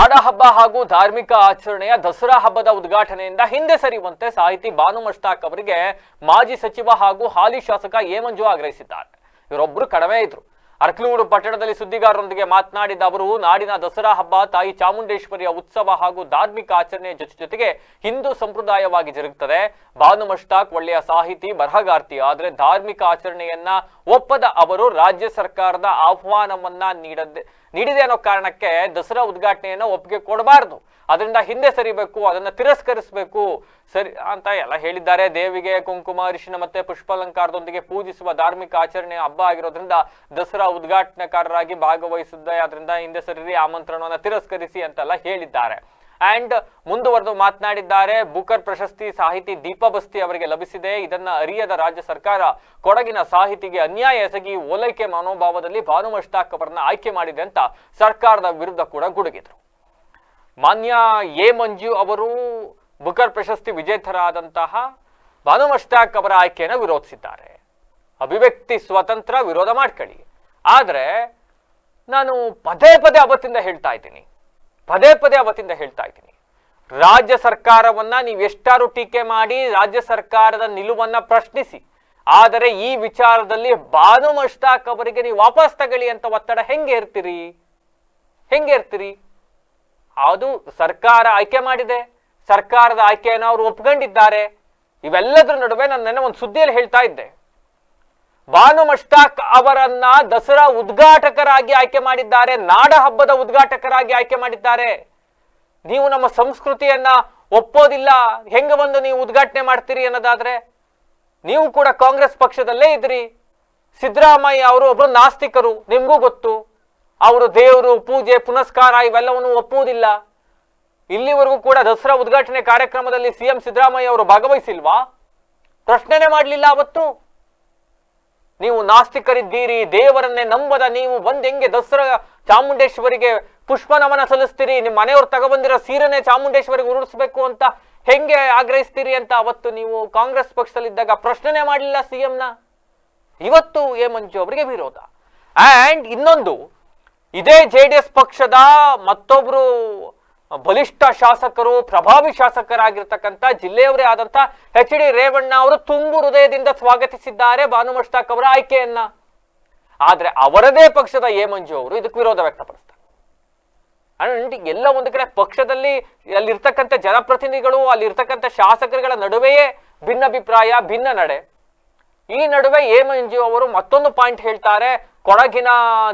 ನಾಡಹಬ್ಬ ಹಾಗೂ ಧಾರ್ಮಿಕ ಆಚರಣೆಯ ದಸರಾ ಹಬ್ಬದ ಉದ್ಘಾಟನೆಯಿಂದ ಹಿಂದೆ ಸರಿಯುವಂತೆ ಸಾಹಿತಿ ಬಾನು ಅವರಿಗೆ ಮಾಜಿ ಸಚಿವ ಹಾಗೂ ಹಾಲಿ ಶಾಸಕ ಏಮಂಜು ಮಂಜು ಆಗ್ರಹಿಸಿದ್ದಾರೆ. ಇವರೊಬ್ಬರು ಕಡಿಮೆ ಇದ್ರು. ಅರ್ಕಲೂರು ಪಟ್ಟಣದಲ್ಲಿ ಸುದ್ದಿಗಾರರೊಂದಿಗೆ ಮಾತನಾಡಿದ ಅವರು, ನಾಡಿನ ದಸರಾ ಹಬ್ಬ ತಾಯಿ ಚಾಮುಂಡೇಶ್ವರಿಯ ಉತ್ಸವ ಹಾಗೂ ಧಾರ್ಮಿಕ ಆಚರಣೆ ಜೊತೆ ಜೊತೆಗೆ ಹಿಂದೂ ಸಂಪ್ರದಾಯವಾಗಿ ಜರುಗುತ್ತದೆ. ಭಾನುಮಷ್ಟಾಕ್ ಒಳ್ಳೆಯ ಸಾಹಿತಿ, ಬರಹಗಾರ್ತಿ, ಆದರೆ ಧಾರ್ಮಿಕ ಆಚರಣೆಯನ್ನ ಒಪ್ಪದ ಅವರು ರಾಜ್ಯ ಸರ್ಕಾರದ ಆಹ್ವಾನವನ್ನ ನೀಡದೆ, ನೀಡಿದೆ ಅನ್ನೋ ಕಾರಣಕ್ಕೆ ದಸರಾ ಉದ್ಘಾಟನೆಯನ್ನ ಒಪ್ಪಿಗೆ ಕೊಡಬಾರದು. ಅದರಿಂದ ಹಿಂದೆ ಸರಿಬೇಕು, ಅದನ್ನ ತಿರಸ್ಕರಿಸಬೇಕು, ಸರಿ ಅಂತ ಎಲ್ಲ ಹೇಳಿದ್ದಾರೆ. ದೇವಿಗೆ ಕುಂಕುಮ ಅರಿಶಿನ ಮತ್ತೆ ಪುಷ್ಪಾಲಂಕಾರದೊಂದಿಗೆ ಪೂಜಿಸುವ ಧಾರ್ಮಿಕ ಆಚರಣೆ ಹಬ್ಬ ಆಗಿರೋದ್ರಿಂದ ದಸರಾ ಉದ್ಘಾಟನೆಕಾರರಾಗಿ ಭಾಗವಹಿಸಿದ್ದ ಅದರಿಂದ ಹಿಂದೆ ಸರಿ ಆಮಂತ್ರಣವನ್ನ ತಿರಸ್ಕರಿಸಿ ಅಂತೆಲ್ಲ ಹೇಳಿದ್ದಾರೆ. ಅಂಡ್ ಮುಂದುವರೆದು ಮಾತನಾಡಿದ್ದಾರೆ, ಬುಕರ್ ಪ್ರಶಸ್ತಿ ಸಾಹಿತಿ ದೀಪಬಸ್ತಿ ಅವರಿಗೆ ಲಭಿಸಿದೆ. ಇದನ್ನ ಅರಿಯದ ರಾಜ್ಯ ಸರ್ಕಾರ ಕೊಡಗಿನ ಸಾಹಿತಿಗೆ ಅನ್ಯಾಯ ಎಸಗಿ ಓಲೈಕೆ ಮನೋಭಾವದಲ್ಲಿ ಭಾನು ಮಷ್ತಾಕ್ ಅವರನ್ನ ಆಯ್ಕೆ ಮಾಡಿದೆ ಅಂತ ಸರ್ಕಾರದ ವಿರುದ್ಧ ಕೂಡ ಗುಡುಗಿದ್ರು. ಮಾನ್ಯ ಎ ಮಂಜು ಅವರು ಬುಕರ್ ಪ್ರಶಸ್ತಿ ವಿಜೇತರಾದಂತಹ ಭಾನು ಮಷ್ತಾಕ್ ಅವರ ಆಯ್ಕೆಯನ್ನು ವಿರೋಧಿಸಿದ್ದಾರೆ. ಅಭಿವ್ಯಕ್ತಿ ಸ್ವತಂತ್ರ, ವಿರೋಧ ಮಾಡ್ಕೊಳ್ಳಿ. ಆದ್ರೆ ನಾನು ಪದೇ ಪದೇ ಅವತ್ತಿಂದ ಹೇಳ್ತಾ ಇದ್ದೀನಿ. ಪದೇ ಪದೇ ಅವತ್ತಿಂದ ಹೇಳ್ತಾ ಇದ್ದೀನಿ. ರಾಜ್ಯ ಸರ್ಕಾರವನ್ನ ನೀವು ಎಷ್ಟಾರು ಟೀಕೆ ಮಾಡಿ ರಾಜ್ಯ ಸರ್ಕಾರದ ನಿಲುವನ್ನ ಪ್ರಶ್ನಿಸಿ. ಆದರೆ ಈ ವಿಚಾರದಲ್ಲಿ ಬಾನು ಮಶ್ತಾಕ್ ಅವರಿಗೆ ನೀವು ವಾಪಸ್ ತಗೊಳ್ಳಿ ಅಂತ ಒತ್ತಡ ಹೆಂಗೆ ಇರ್ತೀರಿ ಹೆಂಗೆ ಇರ್ತೀರಿ ಅದು ಸರ್ಕಾರ ಆಯ್ಕೆ ಮಾಡಿದೆ. ಸರ್ಕಾರದ ಆಯ್ಕೆಯನ್ನು ಅವರು ಒಪ್ಕೊಂಡಿದ್ದಾರೆ. ಇವೆಲ್ಲದರ ನಡುವೆ ನಾನು ನೆನ್ನೆ ಒಂದು ಸುದ್ದಿಯಲ್ಲಿ ಹೇಳ್ತಾ ಇದ್ದೆ. ಬಾನು ಮಷ್ಟಾಕ್ ಅವರನ್ನ ದಸರಾ ಉದ್ಘಾಟಕರಾಗಿ ಆಯ್ಕೆ ಮಾಡಿದ್ದಾರೆ, ನಾಡ ಹಬ್ಬದ ಉದ್ಘಾಟಕರಾಗಿ ಆಯ್ಕೆ ಮಾಡಿದ್ದಾರೆ. ನೀವು ನಮ್ಮ ಸಂಸ್ಕೃತಿಯನ್ನ ಒಪ್ಪೋದಿಲ್ಲ, ಹೆಂಗ ಬಂದು ನೀವು ಉದ್ಘಾಟನೆ ಮಾಡ್ತೀರಿ ಅನ್ನೋದಾದ್ರೆ, ನೀವು ಕೂಡ ಕಾಂಗ್ರೆಸ್ ಪಕ್ಷದಲ್ಲೇ ಇದ್ರಿ. ಸಿದ್ದರಾಮಯ್ಯ ಅವರು ಒಬ್ರು ನಾಸ್ತಿಕರು, ನಿಮ್ಗೂ ಗೊತ್ತು. ಅವರು ದೇವರು, ಪೂಜೆ, ಪುನಸ್ಕಾರ ಇವೆಲ್ಲವನ್ನು ಒಪ್ಪುವುದಿಲ್ಲ. ಇಲ್ಲಿವರೆಗೂ ಕೂಡ ದಸರಾ ಉದ್ಘಾಟನೆ ಕಾರ್ಯಕ್ರಮದಲ್ಲಿ ಸಿಎಂ ಸಿದ್ದರಾಮಯ್ಯ ಅವರು ಭಾಗವಹಿಸಿಲ್ವಾ? ಪ್ರಶ್ನೆನೇ ಮಾಡಲಿಲ್ಲ ಅವತ್ತು. ನೀವು ನಾಸ್ತಿಕರಿದ್ದೀರಿ, ದೇವರನ್ನೇ ನಂಬದ ನೀವು ಬಂದು ಹೆಂಗೆ ದಸರಾ ಚಾಮುಂಡೇಶ್ವರಿಗೆ ಪುಷ್ಪ ನಮನ ಸಲ್ಲಿಸ್ತೀರಿ ನಿಮ್ಮ ಮನೆಯವ್ರು ತಗೊಬಂದಿರೋ ಸೀರೆನೆ ಚಾಮುಂಡೇಶ್ವರಿಗೆ ಉರುಳಿಸ್ಬೇಕು ಅಂತ ಹೆಂಗೆ ಆಗ್ರಹಿಸ್ತೀರಿ ಅಂತ ಅವತ್ತು ನೀವು ಕಾಂಗ್ರೆಸ್ ಪಕ್ಷದಲ್ಲಿದ್ದಾಗ ಪ್ರಶ್ನೆನೇ ಮಾಡಲಿಲ್ಲ ಸಿಎಂನ? ಇವತ್ತು ಎ ಮಂಜು ಅವರಿಗೆ ವಿರೋಧ. ಆ್ಯಂಡ್ ಇನ್ನೊಂದು, ಇದೇ ಜೆ ಡಿ ಎಸ್ ಪಕ್ಷದ ಮತ್ತೊಬ್ರು ಬಲಿಷ್ಠ ಶಾಸಕರು, ಪ್ರಭಾವಿ ಶಾಸಕರಾಗಿರ್ತಕ್ಕಂಥ ಜಿಲ್ಲೆಯವರೇ ಆದಂತ ಎಚ್ ಡಿ ರೇವಣ್ಣ ಅವರು ತುಂಬು ಹೃದಯದಿಂದ ಸ್ವಾಗತಿಸಿದ್ದಾರೆ ಭಾನು ಅವರ ಆಯ್ಕೆಯನ್ನ. ಆದ್ರೆ ಅವರದೇ ಪಕ್ಷದ ಎ ಮಂಜು ಅವರು ಇದಕ್ಕೆ ವಿರೋಧ ವ್ಯಕ್ತಪಡಿಸ್ತಾರೆ. ಅಂಡ್ ಎಲ್ಲ ಒಂದು ಕಡೆ ಪಕ್ಷದಲ್ಲಿ ಅಲ್ಲಿರ್ತಕ್ಕಂಥ ಜನಪ್ರತಿನಿಧಿಗಳು, ಅಲ್ಲಿರ್ತಕ್ಕಂಥ ಶಾಸಕರುಗಳ ನಡುವೆಯೇ ಭಿನ್ನಾಭಿಪ್ರಾಯ, ಭಿನ್ನ ನಡೆ. ಈ ನಡುವೆ ಎ ಮಂಜು ಅವರು ಮತ್ತೊಂದು ಪಾಯಿಂಟ್ ಹೇಳ್ತಾರೆ, ಕೊಡಗಿನ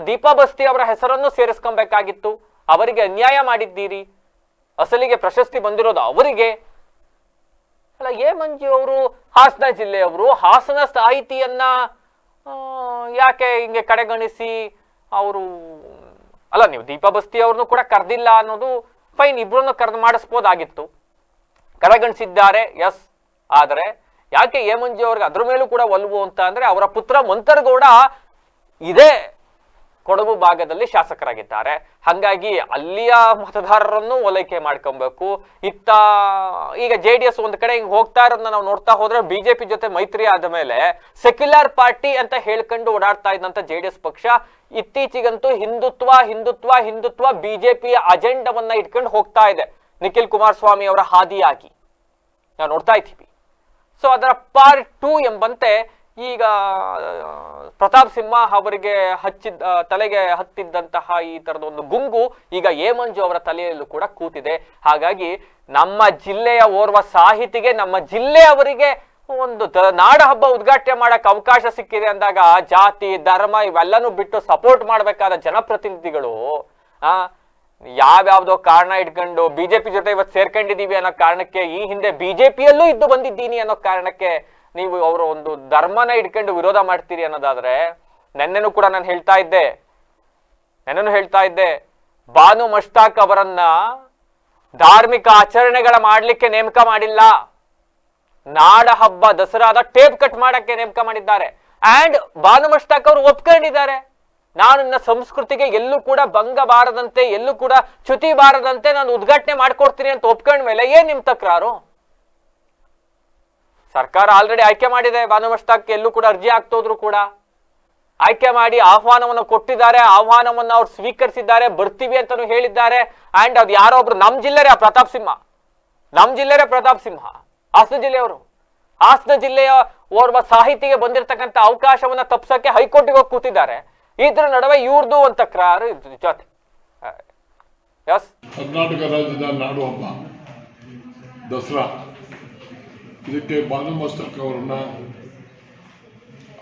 ದೀಪಾ ಬಸ್ತಿ ಅವರ ಹೆಸರನ್ನು ಸೇರಿಸ್ಕೊಬೇಕಾಗಿತ್ತು. ಅವರಿಗೆ ಅನ್ಯಾಯ ಮಾಡಿದ್ದೀರಿ. ಅಸಲಿಗೆ ಪ್ರಶಸ್ತಿ ಬಂದಿರೋದು ಅವರಿಗೆ? ಅಲ್ಲ ಎ ಮಂಜು ಅವರು, ಹಾಸನ ಜಿಲ್ಲೆಯವರು ಹಾಸನ ಸಾಹಿತಿಯನ್ನ ಯಾಕೆ ಹಿಂಗೆ ಕಡೆಗಣಿಸಿ ಅವರು, ಅಲ್ಲ, ನೀವು ದೀಪಾ ಬಸ್ತಿ ಅವ್ರನ್ನು ಕೂಡ ಕರೆದಿಲ್ಲ ಅನ್ನೋದು ಫೈನ್ ಇಬ್ಬರನ್ನು ಕರೆದು ಮಾಡಿಸ್ಬೋದಾಗಿತ್ತು. ಕಡೆಗಣಿಸಿದ್ದಾರೆ ಎಸ್ ಆದರೆ, ಯಾಕೆ ಎ ಮಂಜು ಅವ್ರಿಗೆ ಅದ್ರ ಮೇಲೂ ಕೂಡ ಒಲ್ವು ಅಂತ ಅಂದ್ರೆ ಅವರ ಪುತ್ರ ಮಂತರ್ಗೌಡ ಇದೇ. ಕೊಡಗು ಭಾಗದಲ್ಲಿ ಶಾಸಕರಾಗಿದ್ದಾರೆ. ಹಾಗಾಗಿ ಅಲ್ಲಿಯ ಮತದಾರರನ್ನು ಓಲೈಕೆ ಮಾಡ್ಕೊಬೇಕು. ಇತ್ತ ಈಗ ಜೆ ಡಿ ಎಸ್ ಒಂದು ಕಡೆ ಹಿಂಗ್ ಹೋಗ್ತಾ ಇರೋದನ್ನ ನಾವು ನೋಡ್ತಾ ಹೋದ್ರೆ ಬಿಜೆಪಿ ಜೊತೆ ಮೈತ್ರಿ ಆದ ಮೇಲೆ ಸೆಕ್ಯುಲರ್ ಪಾರ್ಟಿ ಅಂತ ಹೇಳ್ಕೊಂಡು ಓಡಾಡ್ತಾ ಇದ್ದಂತ ಜೆ ಡಿ ಎಸ್ ಪಕ್ಷ ಇತ್ತೀಚೆಗಂತೂ ಹಿಂದುತ್ವ ಹಿಂದುತ್ವ ಹಿಂದುತ್ವ ಬಿಜೆಪಿಯ ಅಜೆಂಡವನ್ನ ಇಟ್ಕೊಂಡು ಹೋಗ್ತಾ ಇದೆ. ನಿಖಿಲ್ ಕುಮಾರಸ್ವಾಮಿ ಅವರ ಹಾದಿಯಾಗಿ. ನಾವು ನೋಡ್ತಾ ಇದ್ದೀವಿ. ಸೊ ಅದರ ಪಾರ್ಟ್ ಟೂ ಎಂಬಂತೆ ಈಗ ಪ್ರತಾಪ್ ಸಿಂಹ ಅವರಿಗೆ ಹಚ್ಚಿದ್ದ, ತಲೆಗೆ ಹತ್ತಿದ್ದಂತಹ ಈ ತರದ ಒಂದು ಗುಂಗು ಈಗ ಹೇಮಂಜು ಅವರ ತಲೆಯಲ್ಲೂ ಕೂಡ ಕೂತಿದೆ. ಹಾಗಾಗಿ ನಮ್ಮ ಜಿಲ್ಲೆಯ ಓರ್ವ ಸಾಹಿತಿಗೆ, ನಮ್ಮ ಜಿಲ್ಲೆಯವರಿಗೆ ಒಂದು ನಾಡ ಹಬ್ಬ ಉದ್ಘಾಟನೆ ಮಾಡಕ್ಕೆ ಅವಕಾಶ ಸಿಕ್ಕಿದೆ ಅಂದಾಗ ಜಾತಿ, ಧರ್ಮ ಇವೆಲ್ಲನೂ ಬಿಟ್ಟು ಸಪೋರ್ಟ್ ಮಾಡಬೇಕಾದ ಜನಪ್ರತಿನಿಧಿಗಳು, ಆ, ಯಾವ್ಯಾವ್ದೋ ಕಾರಣ ಇಟ್ಕೊಂಡು ಬಿಜೆಪಿ ಜೊತೆ ಇವತ್ತು ಸೇರ್ಕೊಂಡಿದ್ದೀವಿ ಅನ್ನೋ ಕಾರಣಕ್ಕೆ ಈ ಹಿಂದೆ ಬಿಜೆಪಿಯಲ್ಲೂ ಇದ್ದು ಬಂದಿದ್ದೀನಿ ಅನ್ನೋ ಕಾರಣಕ್ಕೆ ನೀವು ಅವರ ಒಂದು ಧರ್ಮನ ಇಟ್ಕೊಂಡು ವಿರೋಧ ಮಾಡ್ತೀರಿ ಅನ್ನೋದಾದ್ರೆ ನೆನ್ನೆನೂ ಕೂಡ ನಾನು ಹೇಳ್ತಾ ಇದ್ದೆ. ನೆನ್ನೆನೂ ಹೇಳ್ತಾ ಇದ್ದೆ. ಬಾನು ಮಷ್ತಾಕ್ ಅವರನ್ನ ಧಾರ್ಮಿಕ ಆಚರಣೆಗಳ ಮಾಡ್ಲಿಕ್ಕೆ ನೇಮಕ ಮಾಡಿಲ್ಲ. ನಾಡ ಹಬ್ಬ ದಸರಾದ ಟೇಪ್ ಕಟ್ ಮಾಡಕ್ಕೆ ನೇಮಕ ಮಾಡಿದ್ದಾರೆ. ಅಂಡ್ ಬಾನು ಮಷ್ತಾಕ್ ಅವರು ಒಪ್ಕೊಂಡಿದ್ದಾರೆ. ನಾನು ನನ್ನ ಸಂಸ್ಕೃತಿಗೆ ಎಲ್ಲೂ ಕೂಡ ಭಂಗ ಬಾರದಂತೆ ಎಲ್ಲೂ ಕೂಡ ಚ್ಯುತಿ ಬಾರದಂತೆ ನಾನು ಉದ್ಘಾಟನೆ ಮಾಡ್ಕೊಡ್ತೀನಿ ಅಂತ ಒಪ್ಕೊಂಡ ಮೇಲೆ ಏನ್ ನಿಮ್ ತಕರಾರು? ಸರ್ಕಾರ ಆಲ್ರೆಡಿ ಆಯ್ಕೆ ಮಾಡಿದೆ. ಮಷ್ತಾಕ್ ಎಲ್ಲೂ ಕೂಡ ಅರ್ಜಿ ಹಾಕ್ತೋದ್ರು ಕೂಡ. ಆಯ್ಕೆ ಮಾಡಿ ಆಹ್ವಾನವನ್ನು ಕೊಟ್ಟಿದ್ದಾರೆ. ಆಹ್ವಾನವನ್ನು ಅವ್ರು ಸ್ವೀಕರಿಸಿದ್ದಾರೆ. ಬರ್ತೀವಿ ಅಂತಾನು ಹೇಳಿದ್ದಾರೆ. ಅಂಡ್ ಅದು ಯಾರೋ ಒಬ್ರು ನಮ್ ಜಿಲ್ಲೆರೇ ಆ ಪ್ರತಾಪ್ ಸಿಂಹ. ನಮ್ ಜಿಲ್ಲೆರೇ ಪ್ರತಾಪ್ ಸಿಂಹ. ಹಾಸನ ಜಿಲ್ಲೆಯವರು. ಹಾಸನ ಜಿಲ್ಲೆಯ ಓರ್ವ ಸಾಹಿತಿಗೆ ಬಂದಿರತಕ್ಕಂಥ ಅವಕಾಶವನ್ನ ತಪ್ಸಕ್ಕೆ ಹೈಕೋರ್ಟ್ಗೆ ಹೋಗಿ ಕೂತಿದ್ದಾರೆ. ಇದ್ರ ನಡುವೆ ಇವ್ರದ್ದು ಒಂದು ತಕರಾರು ಜೊತೆ. ಕರ್ನಾಟಕ ರಾಜ್ಯದ ನಾಡು ಹಬ್ಬ ದಸರಾ. ಇದಕ್ಕೆ ಬಾನು ಮಸ್ತಕ್ ಅವರನ್ನ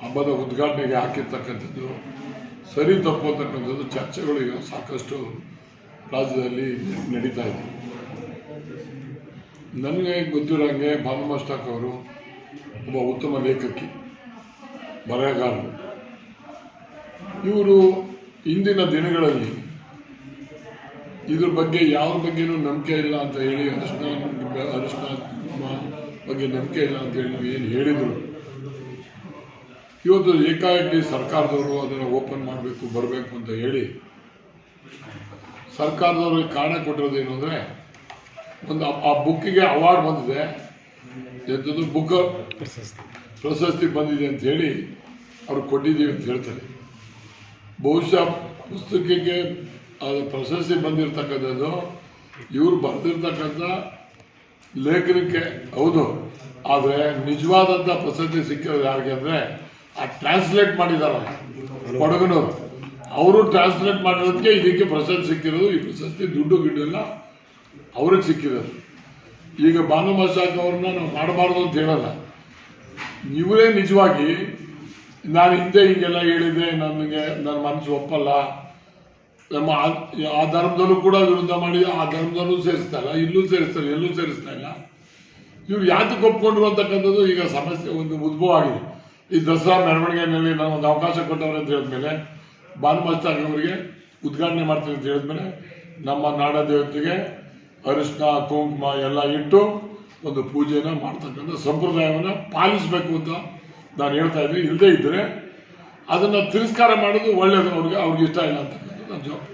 ಹಬ್ಬದ ಉದ್ಘಾಟನೆಗೆ ಹಾಕಿರ್ತಕ್ಕಂಥದ್ದು, ಸರಿ ತಪ್ಪು ಅಂತಕ್ಕಂಥದ್ದು ಚರ್ಚೆಗಳು ಈಗ ಸಾಕಷ್ಟು ರಾಜ್ಯದಲ್ಲಿ ನಡೀತಾ ಇದೆ. ನನಗೆ ಗೊತ್ತಿರೋಂಗೆ ಭಾನು ಮಸ್ತಕ್ ಅವರು ಒಬ್ಬ ಉತ್ತಮ ಲೇಖಕಿ ಬರಹಗಾರರು ಇವರು ಇಂದಿನ ದಿನಗಳಲ್ಲಿ ಇದ್ರ ಬಗ್ಗೆ ಯಾವ ಬಗ್ಗೆನೂ ನಂಬಿಕೆ ಇಲ್ಲ ಅಂತ ಹೇಳಿ ಅರಿಶಿನ ಅರಿಶಿನ ಬಗ್ಗೆ ನಂಬಿಕೆ ಇಲ್ಲ ಅಂತ ಹೇಳಿ ಏನು ಹೇಳಿದರು. ಇವತ್ತು ಏಕಾಏಕಿ ಸರ್ಕಾರದವರು ಅದನ್ನು ಓಪನ್ ಮಾಡಬೇಕು, ಬರಬೇಕು ಅಂತ ಹೇಳಿ ಸರ್ಕಾರದವ್ರಿಗೆ ಕಾರಣ ಕೊಟ್ಟಿರೋದೇನು ಅಂದರೆ, ಒಂದು ಆ- ಬುಕ್ಕಿಗೆ ಅವಾರ್ಡ್ ಬಂದಿದೆ. ಎಂಥದ್ದು ಬುಕ್ ಪ್ರಶಸ್ತಿ ಬಂದಿದೆ ಅಂತ ಹೇಳಿ ಅವ್ರು ಕೊಟ್ಟಿದ್ದೀವಿ ಅಂತ ಹೇಳ್ತಾರೆ. ಬಹುಶಃ ಪುಸ್ತಕಕ್ಕೆ ಅದು ಪ್ರಶಸ್ತಿ ಬಂದಿರತಕ್ಕಂಥದ್ದು, ಇವರು ಬರೆದಿರ್ತಕ್ಕಂಥ ಲೇಖನಕ್ಕೆ ಹೌದು. ಆದರೆ ನಿಜವಾದಂಥ ಪ್ರಸಿದ್ಧಿ ಸಿಕ್ಕಿರೋದು ಯಾರಿಗೆ ಅಂದರೆ ಆ ಟ್ರಾನ್ಸ್ಲೇಟ್ ಮಾಡಿದಾರ ಕೊಡಗನವರು. ಅವರು ಟ್ರಾನ್ಸ್ಲೇಟ್ ಮಾಡಿರೋದಕ್ಕೆ ಇದಕ್ಕೆ ಪ್ರಶಸ್ತಿ ಸಿಕ್ಕಿರೋದು. ಈ ಪ್ರಶಸ್ತಿ ದುಡ್ಡು ಗಿಡ್ಡು ಎಲ್ಲ ಅವ್ರಿಗೆ ಸಿಕ್ಕಿರೋದು. ಈಗ ಭಾನು ಮಸಾಕ್ ಅವ್ರನ್ನ ನಾವು ಮಾಡಬಾರ್ದು ಅಂತ ಹೇಳಲ್ಲ. ಇವರೇ ನಿಜವಾಗಿ ನಾನು ಹಿಂದೆ ಹೀಗೆಲ್ಲ ಹೇಳಿದ್ದೆ ನನಗೆ ನನ್ನ ಮನಸ್ಸು ಒಪ್ಪಲ್ಲ ನಮ್ಮ ಆ- ಧರ್ಮದಲ್ಲೂ ಕೂಡ ವಿರುದ್ಧ ಮಾಡಿ ಆ ಧರ್ಮದಲ್ಲೂ ಸೇರಿಸ್ತಾ ಇಲ್ಲ ಸೇರಿಸ್ತಾರೆ, ಎಲ್ಲೂ ಸೇರಿಸ್ತಾ ಇಲ್ಲ. ಇವ್ರು ಯಾತಕ್ಕೆ ಒಪ್ಕೊಂಡ್ರು ಅಂತಕ್ಕಂಥದ್ದು ಈಗ ಸಮಸ್ಯೆ ಒಂದು ಉದ್ಭವ ಆಗಿದೆ. ಈ ದಸರಾ ಮೆರವಣಿಗೆಯಲ್ಲಿ ನಾನು ಒಂದು ಅವಕಾಶ ಕೊಟ್ಟವ್ರೆ ಅಂತ ಹೇಳಿದ್ಮೇಲೆ, ಭಾನು ಮಸ್ತಾಕ್ ಅವರಿಗೆ ಉದ್ಘಾಟನೆ ಮಾಡ್ತೀನಿ ಅಂತ ಹೇಳಿದ್ಮೇಲೆ, ನಮ್ಮ ನಾಡ ದೇವತೆಗೆ ಅರಿಶಿನ, ಕುಂಕುಮ ಎಲ್ಲ ಇಟ್ಟು ಒಂದು ಪೂಜೆನ ಮಾಡ್ತಕ್ಕಂಥ ಸಂಪ್ರದಾಯವನ್ನು ಪಾಲಿಸಬೇಕು ಅಂತ ನಾನು ಹೇಳ್ತಾ ಇದ್ದೀನಿ. ಇಲ್ಲದೇ ಇದ್ದರೆ ಅದನ್ನು ತಿರಸ್ಕಾರ ಮಾಡೋದು ಒಳ್ಳೆಯದು ಅವ್ರಿಗೆ ಅವ್ರಿಗೆ ಇಷ್ಟ ಇಲ್ಲ ಅಂತಕ್ಕಂಥದ್ದು ನನ್ನ ಜವಾಬ್ದಾರಿ